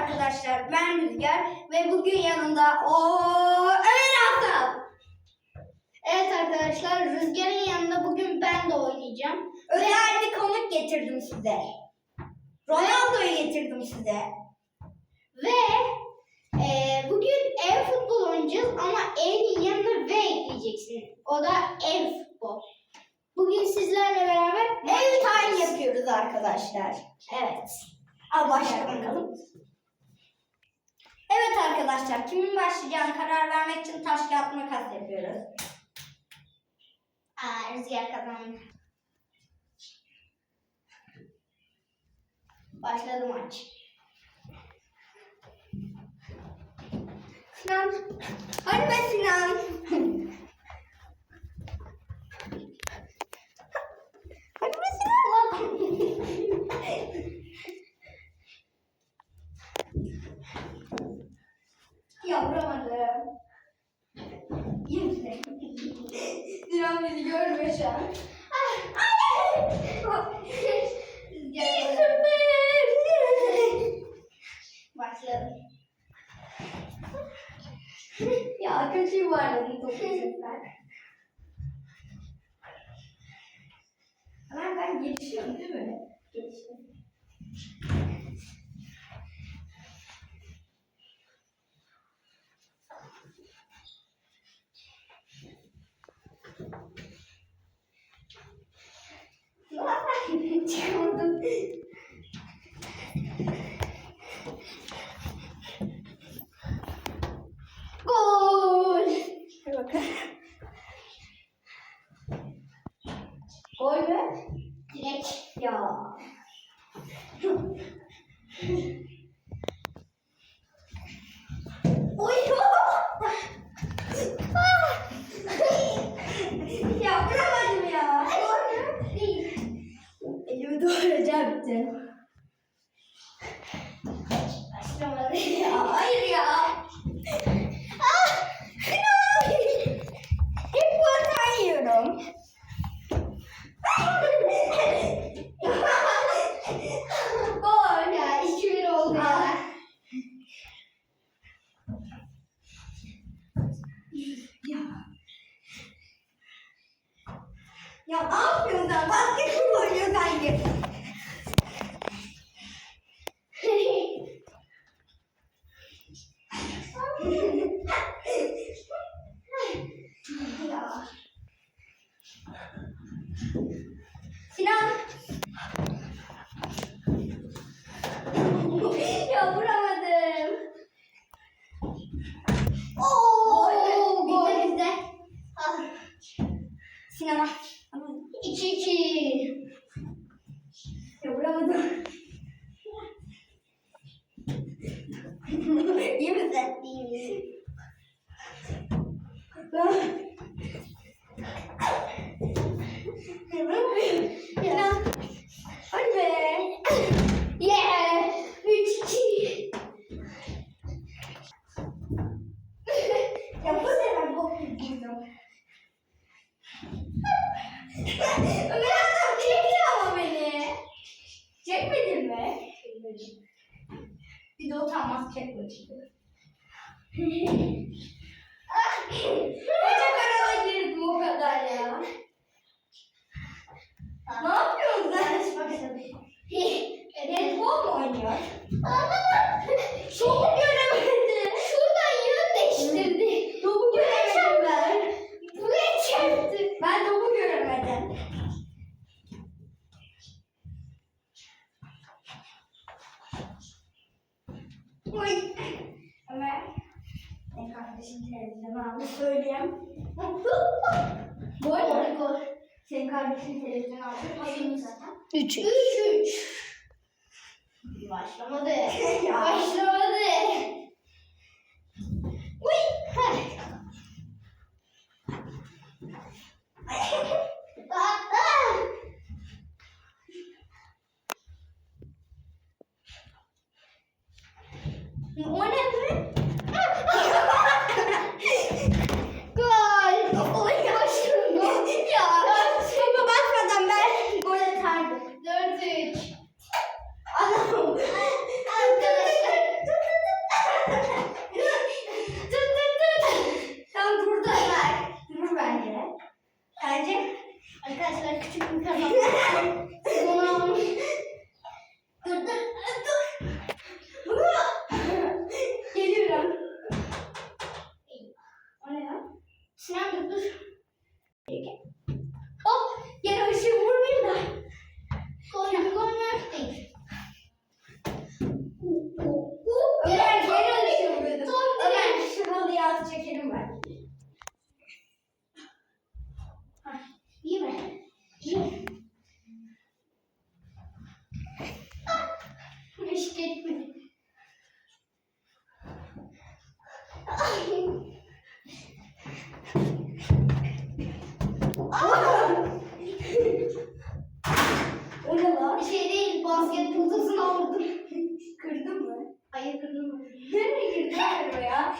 arkadaşlar ben Rüzgar ve bugün yanımda o Ömer Aslan. Evet arkadaşlar Rüzgar'ın yanında bugün ben de oynayacağım. Özel bir konuk getirdim size. Ronaldo'yu getirdim size. Ve e, bugün ev futbol oynayacağız ama evin yanına ve ekleyeceksin. O da ev futbol. Bugün sizlerle beraber Ev time yapıyoruz arkadaşlar. Evet. Al başla bakalım. Evet arkadaşlar kimin başlayacağını karar vermek için taş kağıt makas yapıyoruz. Aa, Rüzgar kazandı. Başladı maç. Sinan. Hadi be Sinan. Hadi be Sinan. ya vuramadım. İyi misin? Sinan bizi görmüyor şu an. Rüzgar Başladı. ya kötü yuvarladın topu sefer. Hemen ben gelişiyorum değil mi? Gelişiyorum. Çıkamadım. Gol. Bakalım. Gol mü? Direkt. Ya. Oy. ya vuramadım ya. Elimi doğrayacaktım. Başlamadı. Ya hayır ya. Ah! No! Hep bu hatayı yiyorum. Gol. Ya 2-1 oldu. Ya. Ya Sinema. De utanmaz çek bakayım. Ah! Bacak arama girdim o kadar ya. Ne yapıyorsun sen? Handball mu oynuyor? Topu göremedim. Şuradan yön değiştirdi. Topu göremedim ben. Buraya çarptı. Ben topu göremedim. Oy. Ömer. En kardeşim televizyonu aldı söyleyeyim. Gol mü? Gol. Aldı. Zaten. 3-3. Başlamadı. Başlamadı. 你什么呀？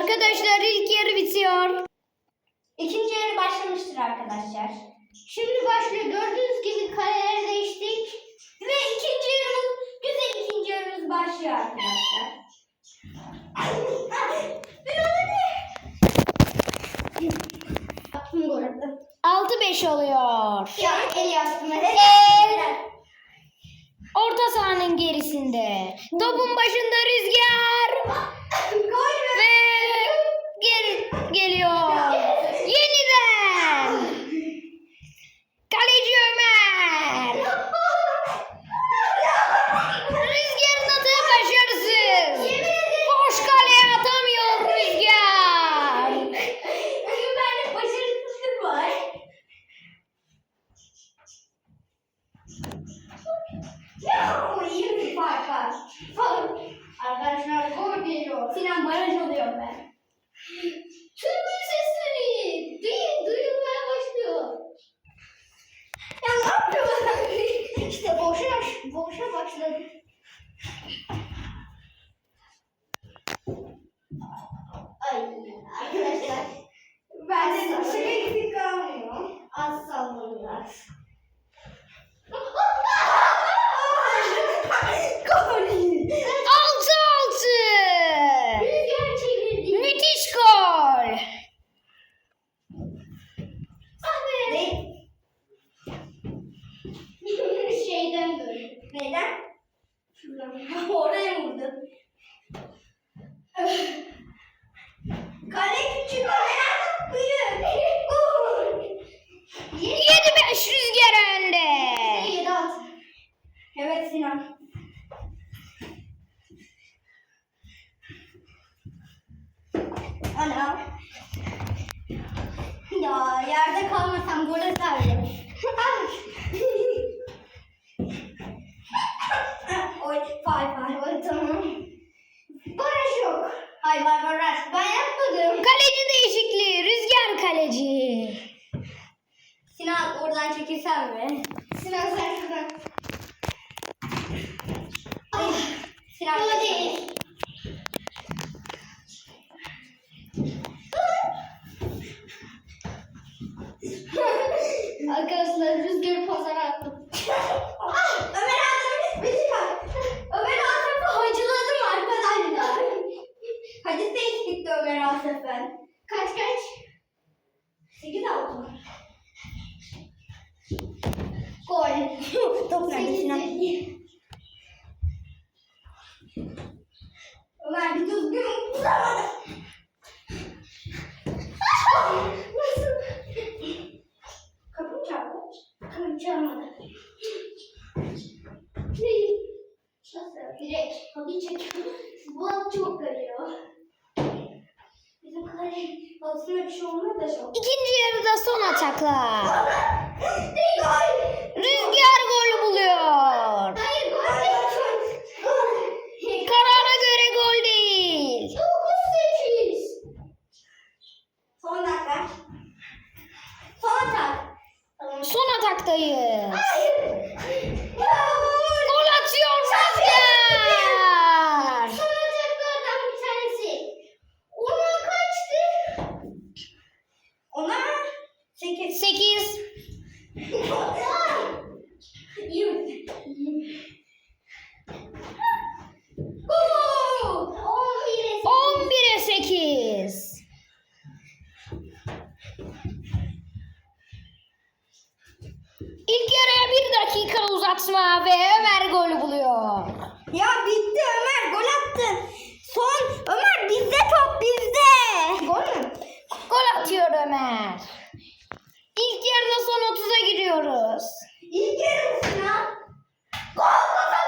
Arkadaşlar ilk yarı bitiyor. İkinci yarı başlamıştır arkadaşlar. Şimdi başlıyor. Gördüğünüz gibi kareleri değiştik. Ve ikinci yarımız, güzel ikinci yarımız başlıyor arkadaşlar. Attım gol. 6-5 oluyor. Ya el yaptım. El. Orta sahanın gerisinde. Topun başında rüzgar. Gol geliyor. Yeniden. Kaleci Ömer. Rüzgarın atığı başarısız. Boş kaleye atamıyor Rüzgar. Bugün bende başarısızlık var. Ya, iyi bir fark var. Arkadaşlar gol geliyor. Sinan baraj oluyor be. Tribün sesleri duy, duyulmaya başlıyor. Ya ne yapıyorsun? İşte boşa, boşa başladı. Ay arkadaşlar Bende de bir şey eksik kalmıyor. az sallanıyor. Ay var baraj. Ben yapmadım. Kaleci değişikliği. Rüzgar kaleci. Sinan oradan çekilsen mi? Sinan sen şuradan. Ay. Sinan çekil. değil. Arkadaşlar rüzgarı pazara attım. Ah, Ömer abi bir şey var. Ömer Asaf'ı hacıladım arkadaşlar. Hadi seç gitti Ömer Asaf'ın. Kaç kaç? 8 6. Gol. Top nerede Sekiz Sinan? değil. Ömer bir düzgün vuramadı. Nasıl? Kapı mı çarptı? Kapı çalmadı. Nasıl? Direkt kapıyı çekiyor. Bu at çok kayıyor. Bizim kale aslında bir şey olmuyor da çok. İkinci yarıda son ataklar. bir dakika uzatma ve Ömer golü buluyor. Ya bitti Ömer gol attı. Son Ömer bizde top bizde. Gol mü? Gol atıyor Ömer. İlk yarıda son 30'a giriyoruz. İlk yarı mısın lan? Gol gol.